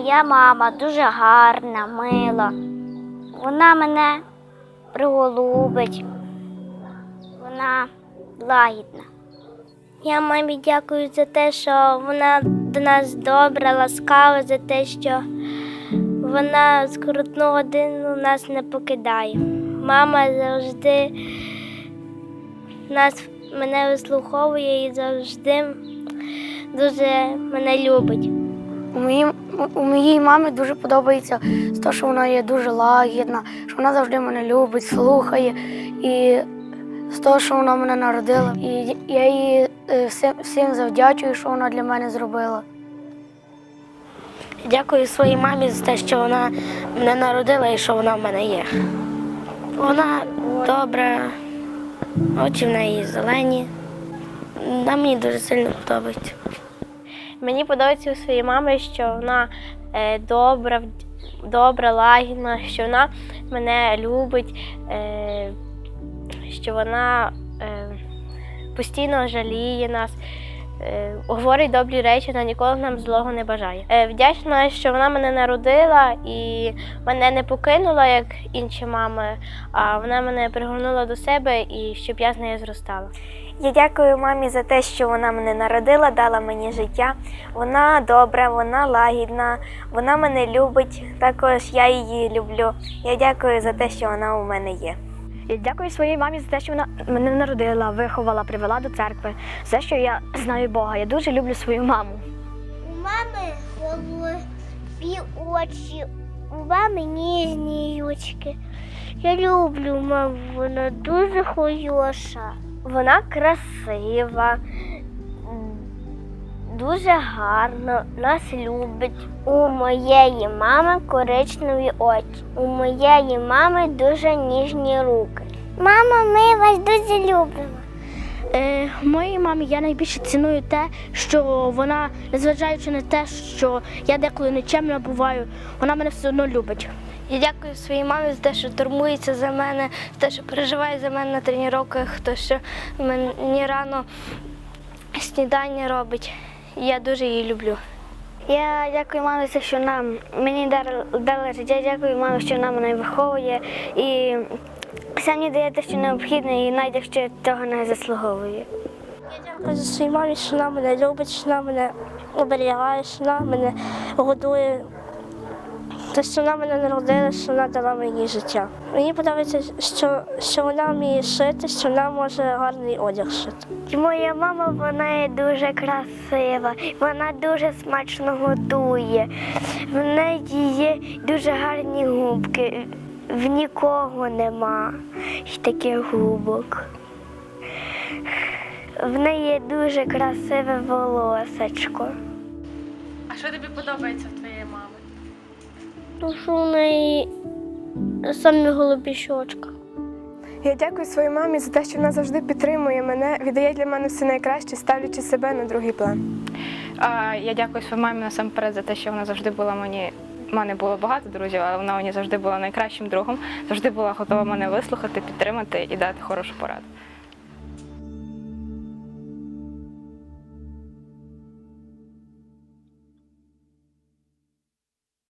моя мама дуже гарна, мила. Вона мене приголубить. Вона лагідна. Я мамі дякую за те, що вона до нас добра, ласкава, за те, що вона з скрутну годину нас не покидає. Мама завжди нас мене вислуховує і завжди дуже мене любить. У моїй, у моїй мамі дуже подобається те, що вона є дуже лагідна, що вона завжди мене любить, слухає. І з того, що вона мене народила. І я їй е, всім, всім завдячую, що вона для мене зробила. Дякую своїй мамі за те, що вона мене народила і що вона в мене є. Вона добра, очі в неї зелені. Вона мені дуже сильно подобається. Мені подобається у своїй мами, що вона е, добра, добра, лагідна, що вона мене любить, е, що вона е, постійно жаліє нас, говорить добрі речі, вона ніколи нам злого не бажає. Вдячна, що вона мене народила і мене не покинула, як інші мами, а вона мене пригорнула до себе і щоб я з нею зростала. Я дякую мамі за те, що вона мене народила, дала мені життя. Вона добра, вона лагідна, вона мене любить. Також я її люблю. Я дякую за те, що вона у мене є. Я дякую своїй мамі за те, що вона мене народила, виховала, привела до церкви, за те, що я знаю Бога. Я дуже люблю свою маму. У мами голубі очі, у мами ніжні ручки. Я люблю маму, вона дуже хороша. Вона красива, дуже гарно, нас любить. У моєї мами коричневі очі. У моєї мами дуже ніжні руки. Мама, ми вас дуже любимо. Е, моїй мамі я найбільше ціную те, що вона, незважаючи на те, що я деколи нечемна буваю, вона мене все одно любить. Я дякую своїй мамі за те, що турмується за мене, за те, що переживає за мене на тренуваннях, то що мені рано снідання робить. Я дуже її люблю. Я дякую мамі за те, що нам мені дала, життя. Дякую мамі, що вона мене виховує і все мені дає те, що необхідне, і навіть якщо я цього не заслуговую. Дякую за своїй мамі, що вона мене любить, що вона мене оберігає, що вона мене годує. Те, що вона мене народила, що вона дала мені життя. Мені подобається, що, що вона вміє шити, що вона може гарний одяг шити. І моя мама вона є дуже красива, вона дуже смачно готує. В неї є дуже гарні губки. В нікого нема таких губок. В неї дуже красиве волосечко. А що тобі подобається? Тому що в неї самі голубі щочка. Я дякую своїй мамі за те, що вона завжди підтримує мене, віддає для мене все найкраще, ставлячи себе на другий план. А, я дякую своїй мамі насамперед за те, що вона завжди була мені. У мене було багато друзів, але вона мені завжди була найкращим другом, завжди була готова мене вислухати, підтримати і дати хорошу пораду.